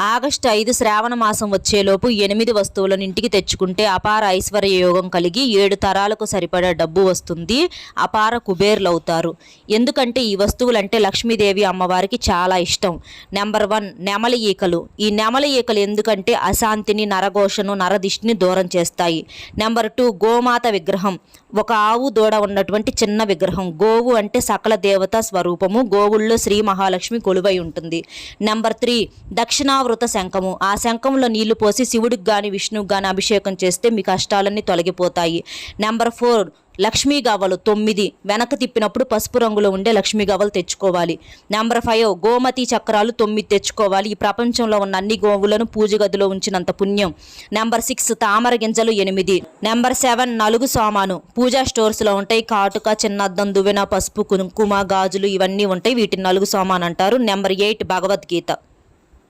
August ఐదు శ్రావణ మాసం వచ్చేలోపు ఎనిమిది వస్తువులను ఇంటికి తెచ్చుకుంటే అపార ఐశ్వర్య యోగం కలిగి ఏడు తరాలకు సరిపడా డబ్బు వస్తుంది. అపార కుబేర్లు అవుతారు ఎందుకంటే ఈ వస్తువులంటే లక్ష్మీదేవి అమ్మవారికి చాలా ఇష్టం. నెంబర్ వన్ నెమలి ఈకలు. ఈ నెమల ఈకలు ఎందుకంటే అశాంతిని నరఘోషను నరదిష్టిని దూరం చేస్తాయి. నెంబర్ టూ గోమాత విగ్రహం. ఒక ఆవు దూడ ఉన్నటువంటి చిన్న విగ్రహం. గోవు అంటే సకల దేవత స్వరూపము. గోవుల్లో శ్రీ మహాలక్ష్మి కొలువై ఉంటుంది. నెంబర్ త్రీ దక్షిణా దక్షిణావృత శంఖము. ఆ శంఖంలో నీళ్ళు పోసి శివుడికి గాని విష్ణువుకి గాని అభిషేకం చేస్తే మీ కష్టాలన్నీ తొలగిపోతాయి. నెంబర్ ఫోర్ లక్ష్మీ గవ్వలు. తొమ్మిది వెనక తిప్పినప్పుడు పసుపు రంగులో ఉండే లక్ష్మీ గవ్వలు తెచ్చుకోవాలి. నెంబర్ ఫైవ్ గోమతి చక్రాలు తొమ్మిది తెచ్చుకోవాలి. ఈ ప్రపంచంలో ఉన్న అన్ని గోవులను పూజ గదిలో ఉంచినంత పుణ్యం. నెంబర్ సిక్స్ తామర గింజలు ఎనిమిది. నెంబర్ సెవెన్ నలుగు సామాను. పూజా స్టోర్స్లో ఉంటాయి. కాటుక చిన్నద్దం దువ్వెన పసుపు కుంకుమ గాజులు ఇవన్నీ ఉంటాయి. వీటిని నలుగు సామాన్ అంటారు. Number eight Bhagavad Gita.